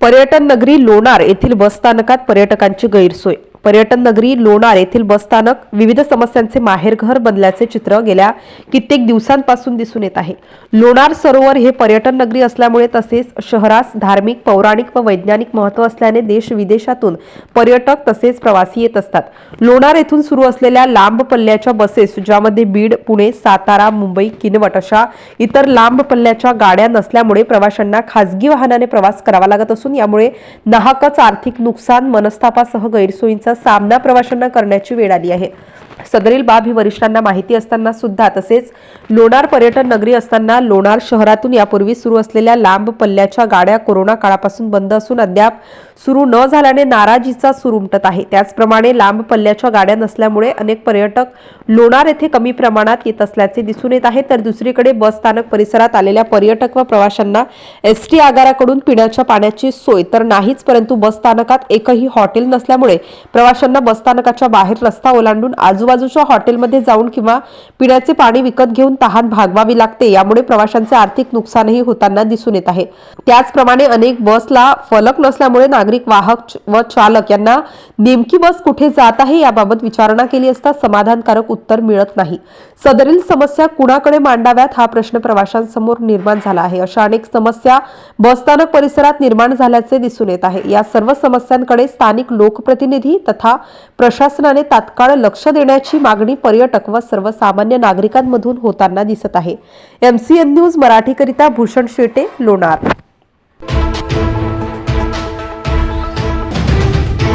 पर्यटन नगरी लोणार येथील बसस्थानकात पर्यटकांची गैरसोय पर्यटन नगरी लोणार येथील बसस्थानक विविध समस्यांचे माहेरघर बनल्याचे चित्र गेल्या कित्येक दिवसांपासून दिसून येत आहे. लोणार सरोवर हे पर्यटन नगरी असल्यामुळे तसेच शहरास धार्मिक पौराणिक व वैज्ञानिक महत्त्व असल्याने देश विदेशातून पर्यटक तसेच प्रवासी येत असतात. लोणार येथून सुरू असलेल्या लांब पल्ल्याच्या बसेस ज्यामध्ये बीड पुणे सातारा मुंबई किनवट अशा इतर लांब पल्ल्याच्या गाड्या नसल्यामुळे प्रवाशांना खासगी वाहनाने प्रवास करावा लागत असून यामुळे नाहकच आर्थिक नुकसान मनस्तापासह गैरसोयींचा सामना प्रवाशांना करण्याची वेळ आली आहे. सदरील बाब ही वरिष्ठांना माहिती असताना सुद्धा तसेच लोणार पर्यटन नगरी असताना लोणार शहरातून यापूर्वी सुरू असलेल्या लांब पल्ल्याच्या गाड्या कोरोना काळापासून बंद असून अद्याप सुरू न झाल्याने नाराजीचा सूर उमटत आहे. त्याचप्रमाणे लांब पल्ल्याच्या गाड्या नसल्यामुळे अनेक पर्यटक लोणार येथे कमी प्रमाणात येत असल्याचे दिसून येत आहे. तर दुसरीकडे बस स्थानक परिसरात आलेल्या पर्यटक व प्रवाशांना एस टी आगाराकडून पिण्याच्या पाण्याची सोय तर नाहीच परंतु बस स्थानकात एकही हॉटेल नसल्यामुळे प्रवाशांना बस स्थानकाच्या बाहेर रस्ता ओलांडून आजूबाजूच्या हॉटेलमध्ये जाऊन किंवा पिण्याचे पाणी विकत घेऊन तहान भागवावी लागते यामुळे प्रवाशांचे आर्थिक नुकसानही होताना दिसून येत आहे. त्याचप्रमाणे अनेक बसला फलक नसल्यामुळे नागरिक वाहक व चालक यांना नेमकी बस कुठे जात आहे याबाबत विचारणा केली असता समाधानकारक उत्तर मिळत नाही. सदरील समस्या कुणाकडे मांडाव्यात हा प्रश्न प्रवाशांसमोर निर्माण झाला आहे. अशा अनेक समस्या बसस्थानक परिसरात निर्माण झाल्याचे दिसून येत आहे. या सर्व समस्यांकडे स्थानिक लोकप्रतिनिधी तथा प्रशासनाने तात्काळ लक्ष देण्याची मागणी पर्यटक व सर्वसामान्य नागरिकांमधून होताना दिसत आहे. एमसीएन न्यूज मराठीकरिता भूषण शेटे लोणार.